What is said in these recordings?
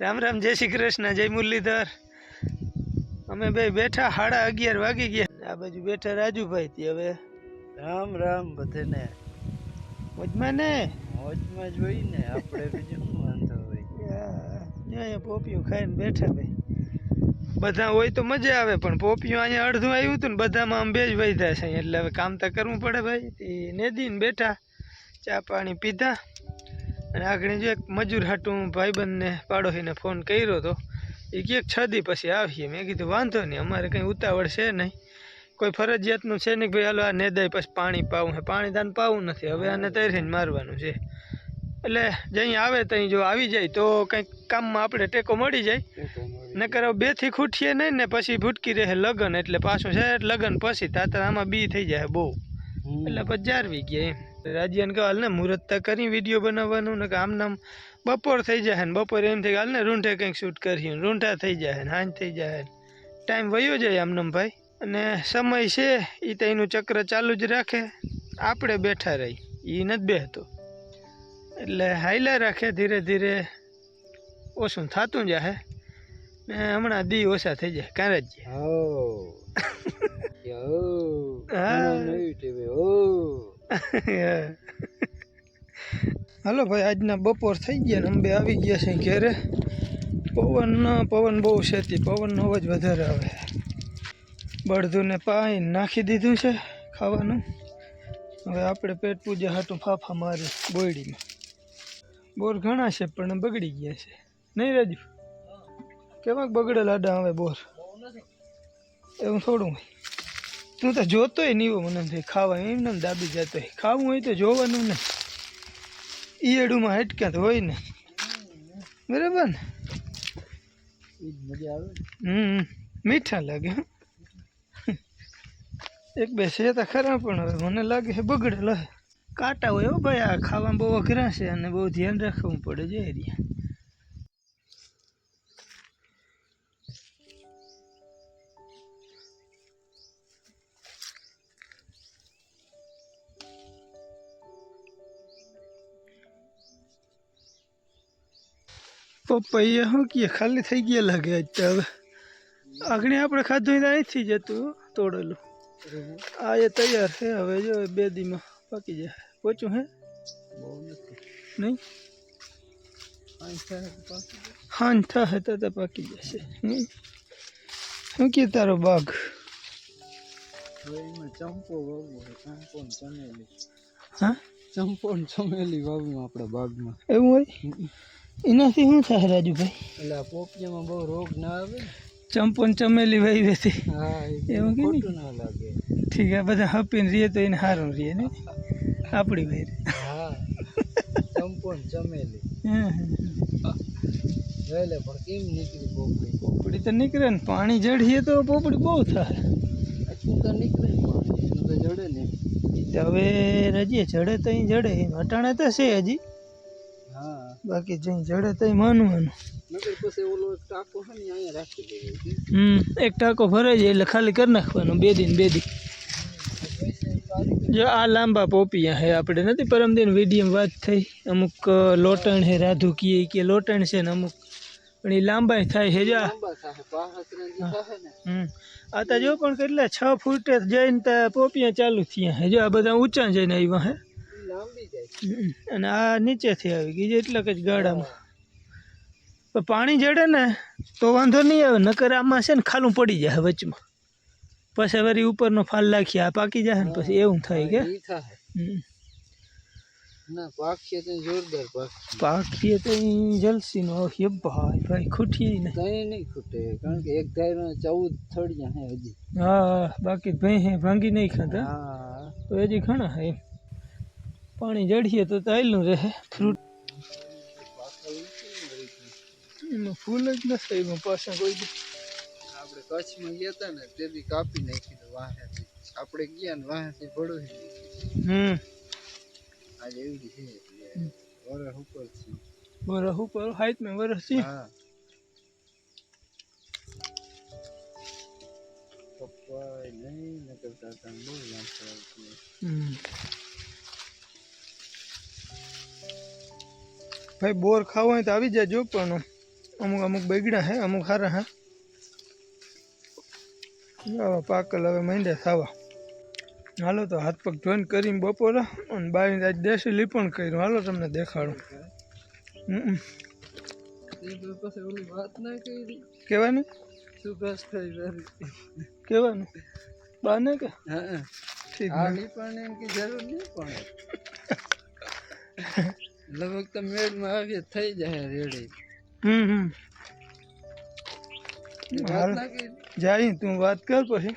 રામ રામ જય શ્રી કૃષ્ણ જય મુરલીધર. અમે બે બેઠા સાડા અગિયાર વાગી ગયા. આ બાજુ બેઠા રાજુભાઈ થી હવે. રામ રામ બધાને. મોજમાં ને? મોજમાં જોઈ ને આપણે બીજું શું વાંધો હોય? અહીંયા પોપિયું ખાઈને બેઠા ભાઈ બધા હોય તો મજા આવે પણ પોપિયું અહીંયા અડધું આવ્યું હતું ને બધામાં આમ બે જ વૈધા છે. એટલે હવે કામ તો કરવું પડે ભાઈ. નેદીને બેઠા ચા પાણી પીધા. અને આગળ જો એક મજૂર હાટું ભાઈબંધને પાડોશીને ફોન કર્યો હતો એ કે છ દી પછી આવીએ. મેં કીધું, વાંધો નહીં, અમારે કંઈ ઉતાવળ છે નહીં. કોઈ ફરજિયાતનું છે નહીં ભાઈ, હાલો, આ નેદાય પછી પાણી પાવું છે. પાણી તાન પાવું નથી. હવે આને તરીને મારવાનું છે. એટલે જઈ આવે ત્યાં જો આવી જાય તો કંઈક કામમાં આપણે ટેકો મળી જાય. નકર બેથી ખૂટીએ નહીં ને પછી ભૂટકી રહે લગન. એટલે પાછું છે, લગન પછી તાતા આમાં બી થઈ જાય બહુ. એટલે પછી જારવી ગયા એમ. રાજ્યાને કહે હાલ ને મુહૂર્ત કરી વીડિયો બનાવવાનું ને કે આમ નામ બપોર થઈ જાય ને બપોરે એમ થઈ હાલ ને રૂંઢે કંઈક શૂટ કરીએ રૂંઠા થઈ જાય ને હાંજ થઈ જાય ટાઈમ વયો જાય આમનામ ભાઈ. અને સમય છે એ તો એનું ચક્ર ચાલુ જ રાખે. આપણે બેઠા રહી એ નથી બેહતો. એટલે હાઈલા રાખે ધીરે ધીરે. ઓછું થતું જાય ને હમણાં દી ઓછા થઈ જાય કાંઈ જ હો. યો હા. નવી ટીવી હો. હાલો ભાઈ આજના બપોર થઈ ગયા ને અંબે આવી ગયા છે ઘેરે. પવન પવન બહુ છે પવનનો અવાજ વધારે આવે. બળધુને પાણી નાખી દીધું છે ખાવાનું. હવે આપણે પેટ પૂજા હાટું ફાફા મારી બોયડીમાં બોર ઘણા છે પણ બગડી ગયા છે. નહીં રાજુ? કેવાક બગડેલ આડા આવે બોર? એવું થોડું હોય. તું તો જોતોય નહીં મને એમ ખાવા એમને એમ દાબી જતો ખાવું હોય તો જોવાનું ને. ઈયળુમાં તો હોય ને. બરાબર ને? મજા આવે હમ મીઠા લાગે. એક બે છે તો ખરા પણ હવે મને લાગે છે બગડેલો કાંટા હોય હો ભાઈ આ ખાવામાં બહુ અઘરા છે અને બહુ ધ્યાન રાખવું પડે છે એરિયા પપૈયા શું કીએ ખાલી થઈ ગયા લાગે આજ તો હવે. આગળ આપણે ખાધું તો અહીંથી જ હતું તોડેલું. આ એ તૈયાર છે હવે જો બે દીમાં પાકી જાય. પોચું હે? બહુ નથી નહીં? પાંચ થાય તો પાકી જાય. હાન થાય તો તો પાકી જશે. હમ. શું કે તારો બાગ? હવે એમાં ચંપો વાવવો છે ચંપો ને ચમેલી હા? ચંપો ને ચમેલી વાવ્યું આપણા બાગમાં. એવું હોય? એનાથી શું થાય રાજુભાઈ? એટલે આ બહુ રોગ ના આવે ચંપન ચમેલી ભાઈ બેસી. એવું કે ના લાગે. ઠીક આ બધા હપીને રહીએ તો એને સારું રહીએ ને આપણી ભાઈ હા ચંપો ને ચમેલી હા એટલે પણ કેમ નીકળી પોપડી? પોપડી તો નીકળે ને પાણી જડીએ તો પોપડી બહુ થાય. તો નીકળે પાણી તો જડે ને હવે રજીએ જડે તો અહીં જડે અટાણે તો છે હજી. બાકી જઈ જડે તો માનવાનું હમ એક ટાંકો દેવો છે. એટલે ખાલી કરી નાખવાનો બે દિન બે દિન. જો આ લાંબા પોપિયા હે આપણે નથી પરમ દિન વિડીયમ વાત થઈ. અમુક લોટણ હે રાધુ કીએ કે લોટણ છે ને અમુક. પણ એ લાંબા થાય હે જા. આ. તો જો પણ કેટલા છ ફૂટે જઈને તો પોપિયા ચાલુ થયા હે જો આ બધા ઊંચા જઈને આવ્યા હે. અને આ નીચેથી આવી ગઈ છે એટલા જ ગાડામાં પણ પાણી જડે ને તો વાંધો નહીં આવે નકર આમાં છે ને ખાલું પડી જાય વચમાં. પછી વળી ઉપરનો ફાલ નાખીએ આ પાકી જાય ને પછી એવું થાય કે? ઈ થાય. હમ. ના પાકીએ તો જોરદાર પાક પાકીએ તો ઈ જલસીનો આવશે ભાઈ ભાઈ ખૂટીએ ને. કઈ નહીં ખૂટે કારણ કે એક ધાર ચૌદ થડિયા હે હજી. હા બાકી ભાઈ હે ભાંગી નહીં ખાતા હા. તો હજી ઘણા હે એમ. પાણી જડીએ તો તાયલું રહે ફ્રૂટ એમાં ફૂલ જ નથી એમાં પાછા કોઈ દી. આપણે કચ્છમાં ગયા હતા ને તેથી કાપી નાખી દે વાહેથી આપણે ગયા ને વાહેથી ભડું હમ. આજે એવડી છે એટલે વરસ ઉપર છે. વરસ ઉપર હાઈટ મેં વરસ છે. હા. પપ્પા નહીં ન કરતા હતા બહુ લાંબા આવતી હમ. ભાઈ બોર ખાવો હોય તો આવી જાજો પણ અમુક અમુક બગડ્યા હે અમુક સારા હે. પાકલ હવે માંડ્યા થવા હાલો તો હાથ પગ જોઈન કરીને બપોરે અને બાવીને આજ દેશી લીપણ કર્યું. હાલો તમને દેખાડું. હમ એ તો પછી ઓલી વાત ના કરી કહેવાનું સુભાષ થઈ વારી કહેવાનું બાને કે હા ઠીક જરૂર નહીં પણ. લગભગ તો મેળમાં આવીએ થઈ જાય રેડી. હમ હમ. વાત ના કરી જાય તું વાત કર પછી.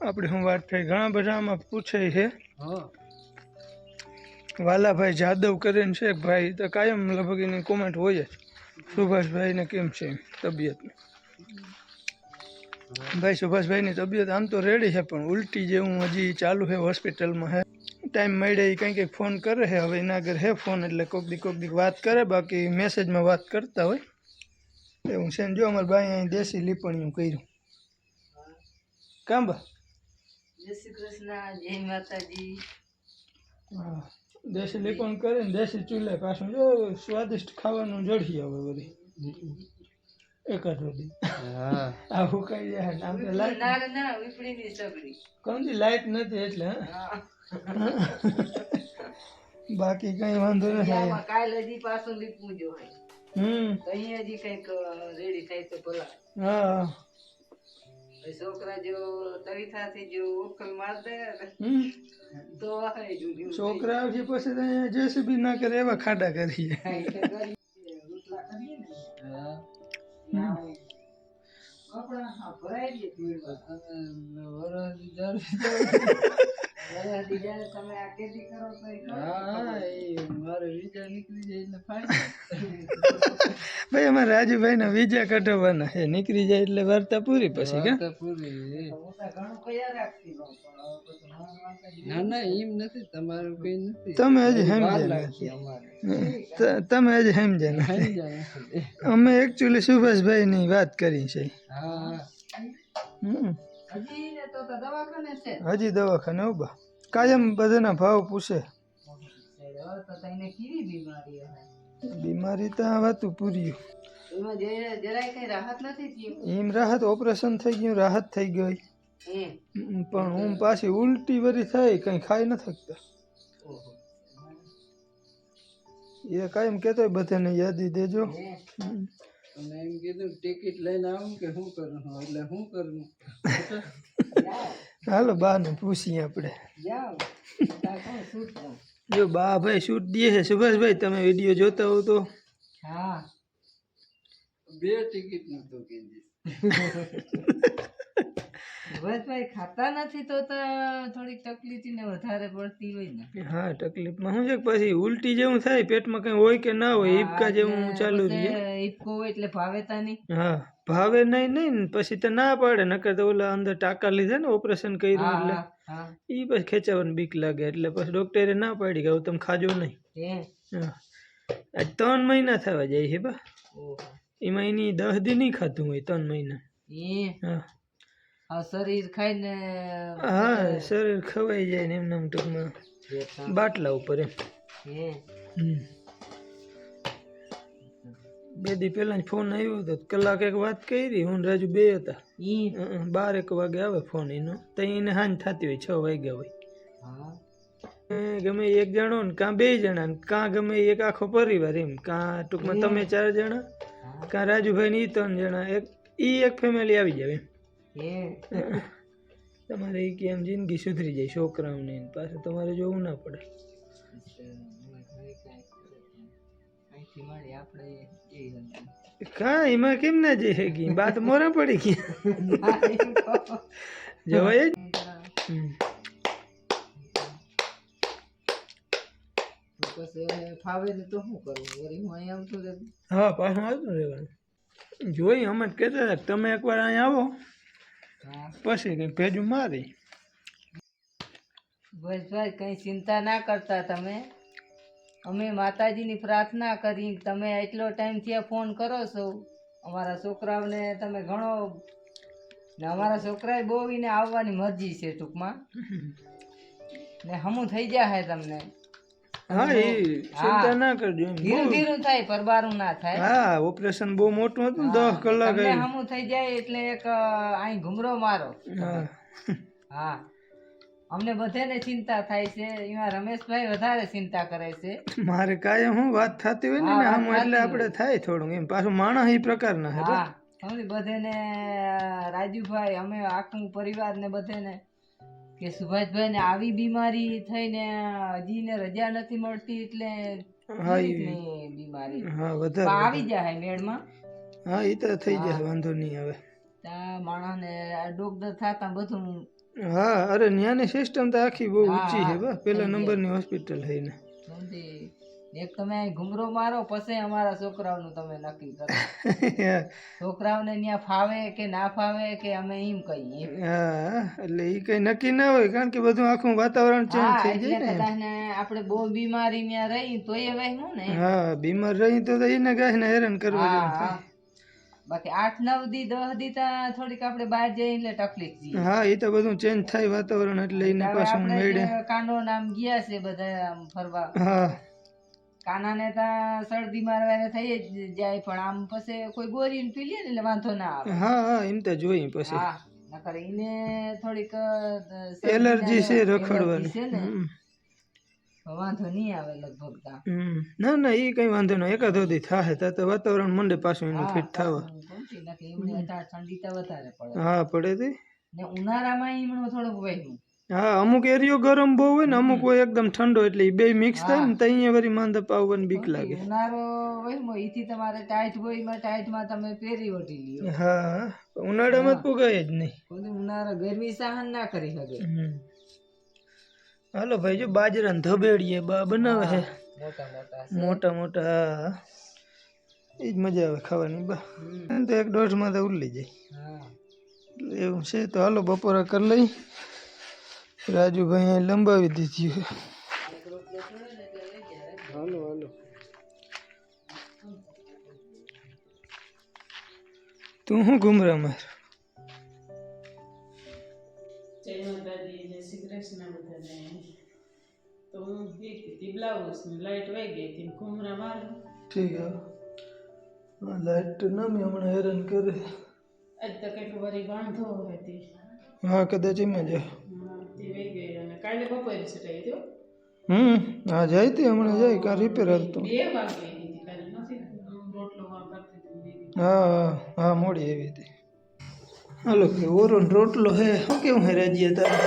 આપણે શું વાત થઈ ઘણા બધા આમાં પૂછે છે. હા. વાલાભાઈ જાદવ કરીને છે ભાઈ તો કાયમ લગભગ એની કોમેન્ટ હોય જ. સુભાષભાઈને કેમ છે તબિયત ભાઈ સુભાષભાઈની તબિયત આમ તો રેડી છે પણ ઉલટી જેવું હજી ચાલુ છે હોસ્પિટલમાં છે ટાઈમ મળે એ કંઈ કંઈક ફોન કરે છે. હવે એના આગળ હે ફોન એટલે કોક દી કોક દી વાત કરે. બાકી મેસેજમાં વાત કરતા હોય. એવું છે જો અમારે ભાઈ અહીં દેશી લીપણીયું કર્યું. કામ બા જય શ્રી કૃષ્ણ જય માતાજી. હા. દેશી લીપણ કરે ને દેશી ચૂલે પાછું જો સ્વાદિષ્ટ ખાવાનું જડી આવે બધી એકાદ બધી હા. આ કઈ જાય. આમ તો લાઈટ ના વીપડીની લાઈટ નથી એટલે હે? બાકી કઈ વાંધો નથી. આમાં કાલ હજી પાછું લીપવું જો હોય. હમ. તો અહીંયા હજી કંઈક રેડી થાય તો ભલા. હા. છોકરા જો તરીથાથી જો ઉખલ માર દે હમ. તો છોકરા આવશે પછી તો અહીંયા જેસીબી ના કરે એવા ખાડા કરીએ. ત્યાં કપડાં હા ભરાઈ દે ધૂળમાં. વરસની જરૂર વરસાદી જ્યારે તમે આ કરો. તો હા એ મારે વિચાર નીકળી જાય એટલે ફાયદો ભાઈ અમારે રાજુભાઈ ના બીજા કઢાવવાના એ નીકળી જાય એટલે વાર્તા પૂરી પછી કે? પૂરી હું તો ઘણું કયા રાખતી હોઉં, પણ હવે પછી મારા માતાજી ના ના એમ નથી. તમારું કઈ નથી. તમે હજી સમજ્યા તમે હજી સમજ્યા જાય અમે એકચ્યુઅલી સુભાષભાઈ ની વાત કરી છે. હા. હમ. હજી ને તો તો દવાખાને છે. હજી દવાખાને ઊભા કાયમ બધાના ભાવ પૂછે. બીમારી તો આ વાત પૂરી એમાં રાહત ઓપરેશન થઈ ગયું રાહત થઈ ગઈ. પણ હું પાછી ઉલટી વરી થાય કઈ ખાઈ ન શકતા. એ કાયમ હોય બધાને યાદી દેજો. એમ કીધું ટિકિટ લઈને આવું કે શું કરું એટલે શું કરું? હાલો બા ને પૂછીએ આપણે? જો બા ભાઈ શૂટ દે છે. સુભાષભાઈ તમે વીડિયો જોતા હો તો. હા. બે ટિકિટ નતું કીધી. ભાઈ ખાતા નથી તો તો થોડીક તકલીફ ને વધારે પડતી હોય ને. હા તકલીફમાં શું છે પછી ઉલટી જેવું થાય પેટમાં કઈ હોય કે ના હોય હિબકા જેવું ચાલુ રહે ઈપકો હોય એટલે ભાવેતા નહીં. હા ભાવે નહીં નહીં પછી તો ના પાડે નકર તો ઓલા અંદર ટાંકા લીધા ને ઓપરેશન કર્યું એટલે. એ પછી ખેંચાવાની બીક લાગે એટલે પછી ડોક્ટરે ના પાડી કે તમે ખાજો નહીં. આજ ત્રણ મહિના થવા જાય છે બા. એમાં એની દસ દી નહીં ખાધું હોય ત્રણ મહિના. હા. આ શરીર ખાઈને હા શરીર ખવાઈ જાય ને એમને એમ ટૂંકમાં. બાટલા ઉપર એમ. બે દી પહેલા ફોન આવ્યો હતો કલાક એક વાત કરી હું રાજુ બે હતા. બાર એક વાગે આવે ફોન એનો તો એને હાન થતી હોય છ વાગ્યા હોય. હા. ગમે એક જણો ને કાં બે જણા ને કાં ગમે એક આખો પરિવાર એમ. કાં ટૂંકમાં તમે ચાર જણા કાં રાજુભાઈ ને ઈ ત્રણ જણા એક ઈ એક ફેમિલી આવી જાય એમ. તમારે એ કેમ જિંદગી સુધરી જાય છોકરાઓને પાછું તમારે જોવું ના પડે. કા એમાં કેમ ના જઈ શકી બાત મોરા પડી જવાય જ. પછી ફાવે તો શું કરવું? હું અહીંયા આવતો રહે હા પાછું આવતું રહેવાનું. જોઈ અમે જ કહેતા તમે એકવાર અહીંયા આવો. પછી કઈ ભેજું મારી. બસ ભાઈ કઈ ચિંતા ના કરતા તમે. અમે માતાજીની પ્રાર્થના કરી તમે એટલો ટાઈમ થયા ફોન કરો છો. અમારા છોકરાઓને તમે ઘણો ને અમારા છોકરાએ બોવીને આવવાની મરજી છે ટૂંકમાં. ને હમું થઈ જાય તમને. હા એ ચિંતા ના કરજો ધીરું ધીરું થાય પરબારું ના થાય. હા ઓપરેશન બહુ મોટું હતું દસ કલાક હમું થઈ જાય એટલે એક અહીં ઘુમરો મારો. હા. અમને બધાને ચિંતા થાય છે. એમાં રમેશભાઈ વધારે ચિંતા કરે છે. મારે કાયમ હું વાત થતી હોય ને આમ એટલે આપણે થાય થોડું એમ. પાછું માણસ એ પ્રકારના ના હા. સમજી બધાને રાજુભાઈ અમે આખું પરિવાર ને બધાને કે સુભાષભાઈ ને આવી બીમારી થઈને હજી ને રજા નથી મળતી એટલે બીમારી. હા વધારે આવી જાય મેળમાં? હા એ તો થઈ જાય વાંધો નહીં હવે ત્યાં માણસને ડોક્ટર થતા બધું હા અરે ન્યાની સિસ્ટમ તો આખી બહુ ઊંચી છે બા પેલા નંબર નંબરની હોસ્પિટલ ને સમજી. એક તમે ઘુમરો મારો પછી અમારા છોકરાઓનું તમે નક્કી કરો. છોકરાઓને ત્યાં ફાવે કે ના ફાવે કે અમે એમ કહીએ? એટલે એ કઈ નક્કી ના હોય કારણ કે બધું આખું વાતાવરણ ચેન્જ થઈ જાય ને. આપણે બહુ બીમારી ત્યાં રહી તો એ વહેમું ને? હા બીમાર રહી તો તો એને ગાય ને હેરાન કરવા જેવું બાકી આઠ નવ દી દસ દી ત્યાં થોડીક આપણે બહાર જઈએ એટલે તકલીફ જઈએ હા એ તો બધું ચેન્જ થાય વાતાવરણ એટલે એને પાછું મેળે. કાંડો નામ ગયા છે બધા ફરવા. હા. કાનાને તા શરદી મારવાને થઈ જ જાય પણ આમ પછી કોઈ ગોરીને પી લે ને એટલે વાંધો ના આવે. હા હા એમ તો જોઈ પછી. હા નકર એને થોડીક એલર્જી છે રખડવાની. છે ને વાંધો નહીં આવે લગભગ ના ના એ કઈ વાંધો નહીં. એકાદ સુધી થાય તા તો વાતાવરણ મંડે પાછું એનું ફિટ થવા. એમણે ઠંડી તો વધારે પડે. હા પડે તે. ને ઉનાળામાં એમણો થોડુંક વહેલું. હા અમુક એરિયો ગરમ બહુ હોય ને અમુક હોય એકદમ ઠંડો એટલે એ બે મિક્સ થાય ને ત્યાં વરી માંદા પાવવાની બીક લાગે. ઉનાળો વહેલો એથી તમારે ટાઈટ હોય એમાં ટાઈટમાં તમે પહેરી ઓઢી લ્યો. હા ઉનાળામાં તો પુગાય જ નહીં. ઉનાળો ગરમી સહન ના કરી શકે. હાલો ભાઈ જો બાજરા ને ધબેડીએ બા બનાવે છે. મોટા મોટા હા એ જ મજા આવે ખાવાની બા. તો એક દોઢમાં તો ઉલ્લી જાય. એવું છે. તો હાલો બપોરા કરી લઈ. રાજુભાઈ ભાઈ લંબાવી દીધી હાલો હાલો. તું શું ગુમરા માર? જય માતાજી જય શ્રી કૃષ્ણ બધાને. તો હું દેખતી બ્લાઉઝ ને લાઈટ વહી ગઈ હતી ગુમરા માર. ઠીક હે હા લાઈટ નમી હમણાં હેરાન કરે. આજ તો કેટલું વારી વાંધો હતી હા કદાચ એમાં જ હમ હા જાય તે હમણાં જાય કાં રિપેર હતું હતી હતી હા હા હા મોડી આવી હતી. હાલો કે ઓરો રોટલો હે શું કેવું હે રાજ્ય તારે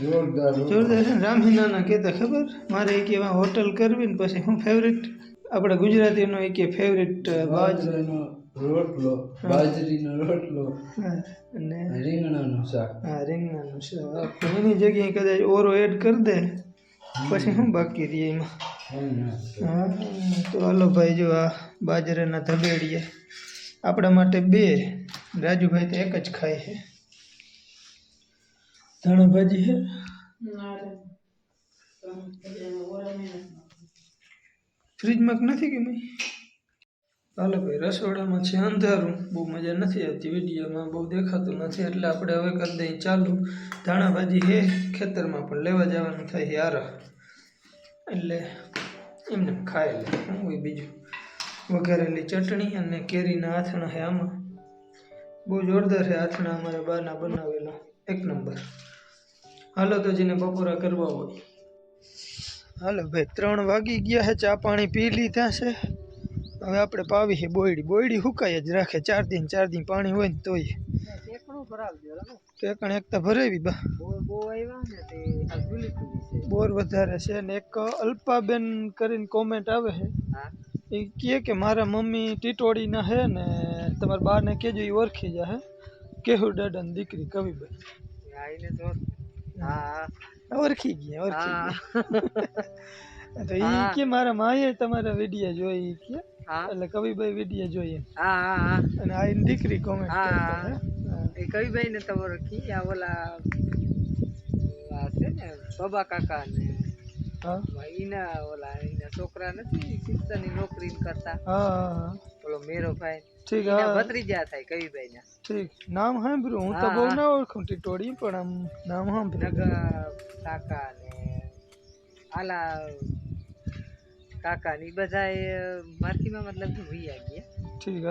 જોરદાર જોરદાર છે ને? રામહીનાના કહેતા ખબર? મારે એક એવા હોટલ કરવી ને પછી શું ફેવરેટ આપણા ગુજરાતીનો એક ફેવરેટ બાજ. રોટલો બાજરીનો રોટલો અને રીંગણાનું શાક. હા રીંગણાનું શાક. એની જગ્યાએ કદાચ ઓરો એડ કરી દે પછી શું બાકી રહીએ એમાં? હા તો હાલો ભાઈ જો આ બાજરાના ધબેડીએ આપણા માટે બે રાજુભાઈ તો એક જ ખાય છે. ધાણા ભાજી છે? ફ્રીજમાં નથી કે મેં હાલો ભાઈ, રસોડામાં છે અંધારું. બહુ મજા નથી આવતી વિડીયોમાં, બહુ દેખાતું નથી. એટલે આપણે હવે કરી દઈએ ચાલુ. ધાણા ભાજી હે ખેતરમાં પણ લેવા જવાનું થાય યારા એટલે એમને ખાઈ લે. હું બીજું? વઘારેલી ચટણી અને કેરીના આથણા છે આમાં. બહુ જોરદાર છે આથણા અમારા બાના બનાવેલા. એક નંબર. હાલો તો જેને બપોરા કરવા હોય. હાલો ભાઈ, ત્રણ વાગી ગયા છે, ચા પાણી પી લીધા છે. હવે આપણે પાવી છે બોયડી. બોયડી હુકાય જ રાખે. ચાર દિન ચાર દિન પાણી હોય ને તોય. ટેકણું ભરાવજો રમો. ટેકણ એક તો ભરાવી બા. બહુ બહુ આવ્યા ને તે આ ઝૂલી ખુલી છે બોર વધારે છે ને એક અલ્પાબેન કરીને કોમેન્ટ આવે છે. હા. એ કહે કે મારા મમ્મી ટીટોડીના હે ને તમારા બાને કહેજો એ ઓળખી જાય કેહુ દાદાની દીકરી કવિભાઈ આઈને જો હા ઓળખી ગયા ઓળખી હા. ગયા તો એ કે મારા માએ તમારા વિડિયા જોઈ કે હા. એટલે કવિભાઈ વિડિયા જોઈએ. હા હા અને આ એની દીકરી કોમેન્ટ હા. એ કવિભાઈ ને તમારો કી આ ઓલા આ છે ને બાબા કાકા ને. હા. ઈના ઓલા ઈના છોકરા નથી શિક્ષણની નોકરી કરતા. હા ઓલો મેરો ભાઈ ઠીક હા. ભત્રીજા થાય કવિભાઈ ભાઈ ના ઠીક. નામ સાંભળ્યું? હું તો બહુ ના ઓળખું ટીટોડી પણ આમ નામ સાંભળ્યું. કાકા ને આલા કાકા ની બધા માથીમાં મતલબ કે વૈયા ગયા. ઠીક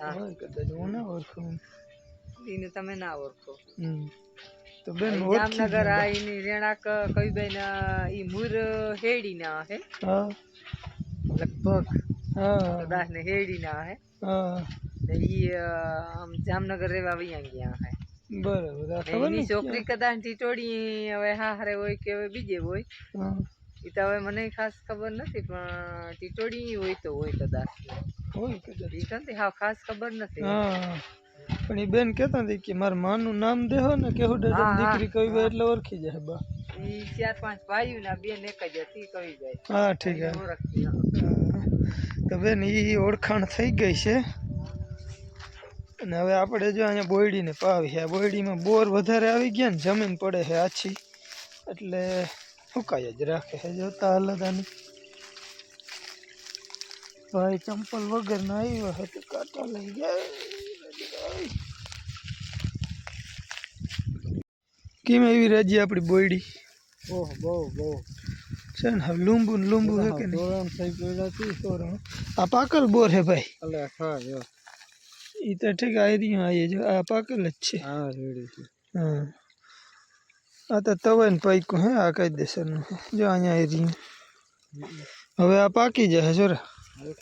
હા કદાચ હું ના ઓળખું એને તમે ના ઓળખો. તો બેન જામનગર. આ એની રેણાક કઈ ના ઈ મુર હેડી ના હે. હા. લગભગ. હા. કદાચ ને હેડી ના હે. હા. ને ઈ આમ જામનગર રેવા વૈયા ગયા હે. બરાબર એની છોકરી કદાચ ટીટોડી હવે હારે હોય કે બીજે હોય. હા. એ તો હવે મને ખાસ ખબર નથી પણ ટીટોડી હોય તો હોય કદાચ. હોય કદાચ. એ હાવ ખાસ ખબર નથી. હા પણ એ બેન કહેતા હતી કે મારા માનું નામ દેહો ને કેવું ડઝન હા, હા. દીકરી કવિ એટલે ઓળખી જાય બા. એ ચાર પાંચ ભાઈઓ ના બેન એક જ હતી કવિ જાય. હા ઠીક હે. હા. હા. તો બેન એ ઓળખાણ થઈ ગઈ છે. અને હવે આપણે જો અહીંયા બોયડીને પાવી આ બોયડીમાં બોર વધારે આવી ગયા ને જમીન પડે છે આછી. એટલે સુકાય જ રાખે છે જોતા હલદાની ભાઈ ચંપલ વગર ના આવ્યો છે તો કાંટા લઈ ગયા કેમ એવી રાજી આપણી બોયડી ઓહ બહુ બહુ છે ને હવે લીંબુ ને લીંબુ છે કે નહીં ધોરણ થઈ પડ્યા હતી તોરણ. આ પાકલ બોર હે ભાઈ અલે ખા જો ઈ તો ઠીક આ રહ્યું આ જો આ પાકલ જ છે હા રેડી છે હા આ તો તવાઈને પાક્યું હે, આ કાયદેસરનું છે. જો અહીંયા આવી રહ્યું. હવે આ પાકી જશે જોરા એક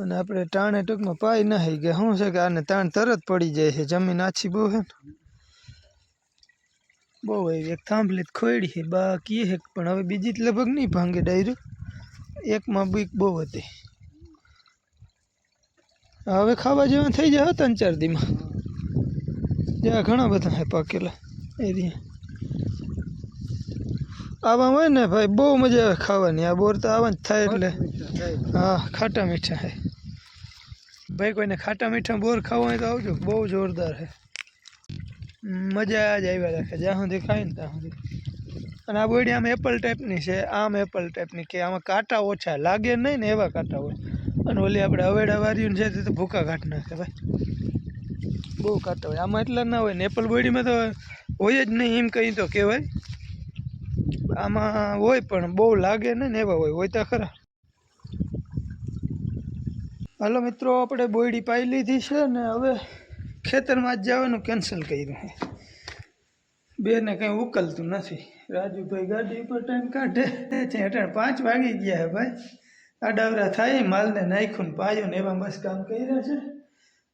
અને આપણે ટાણે ટૂંકમાં પાઈ નાખી ગયા. શું છે કે આને તાણ તરત પડી જાય છે, જમીન આછી બહુ હે ને. બહુ એવી એક થાંભલી ખોયડી છે બાકી છે પણ. હવે બીજી લગભગ નહીં ભાંગે ડાયરો. એકમાં બીક બહુ હતી. હવે ખાવા જેવા થઈ જાય હો ત્રણ ચાર દીમાં. જ્યાં ઘણા બધા હે પાકેલા એરિયા. આવામાં આવા હોય ને ભાઈ બહુ મજા આવે ખાવાની. આ બોર તો આવા જ થાય એટલે. હા ખાટા મીઠા હે ભાઈ કોઈને ખાટા મીઠા બોર ખાવા હોય તો આવજો. બહુ જોરદાર હે મજા જ આવ્યા રાખે. જ્યાં સુધી ખાય ને ત્યાં સુધી. અને આ બોડી આમ એપલ ટાઈપની છે. આમ એપલ ટાઈપની કે આમાં કાંટા ઓછા. લાગે નહીં ને એવા કાંટા હોય. અને ઓલી આપણે અવેડા વાર્યું છે તે ભૂકા કાઢ નાખે ભાઈ. બહુ ખાતા હોય. આમાં એટલા ના હોય નેપલ બોડીમાં તો હોય જ નહીં એમ કહી તો કહેવાય. આમાં હોય પણ બહુ લાગે ને એવા હોય. હોય તો ખરા. હાલો મિત્રો, આપણે બોયડી પાઈ લીધી છે ને, હવે ખેતરમાં જ જવાનું કેન્સલ કર્યું. છે બેને કંઈ ઉકલતું નથી. રાજુભાઈ ગાડી ઉપર ટાઈમ કાઢે. છે, અટાણે પાંચ વાગી ગયા ભાઈ. આડાવરા થાય, માલને નાખ્યું ને પાયું ને એવા બસ કામ કર્યા છે.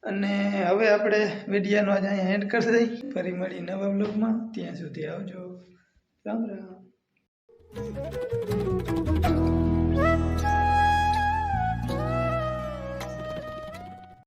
અને હવે આપણે વિડીયાનો આજે અહીંયા એન્ડ કરી દઈ ફરી મળી નવા બ્લોગમાં ત્યાં સુધી આવજો. રામ રામ.